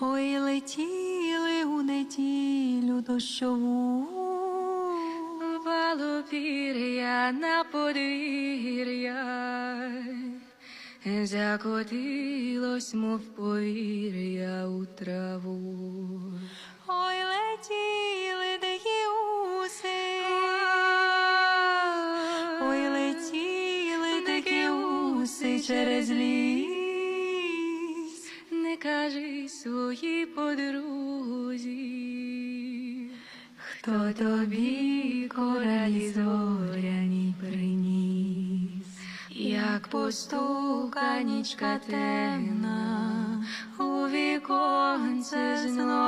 Ой, летіли у неділю дощову. Впало пір'я на подвір'я, закотилось, мов повір'я у траву. Ой, летіли дикі уси. Ой, летіли дикі уси через ліс. Своїй подрузі, Хто тобі коралі зоряні приніс, як постука нічка темна у віконце знов.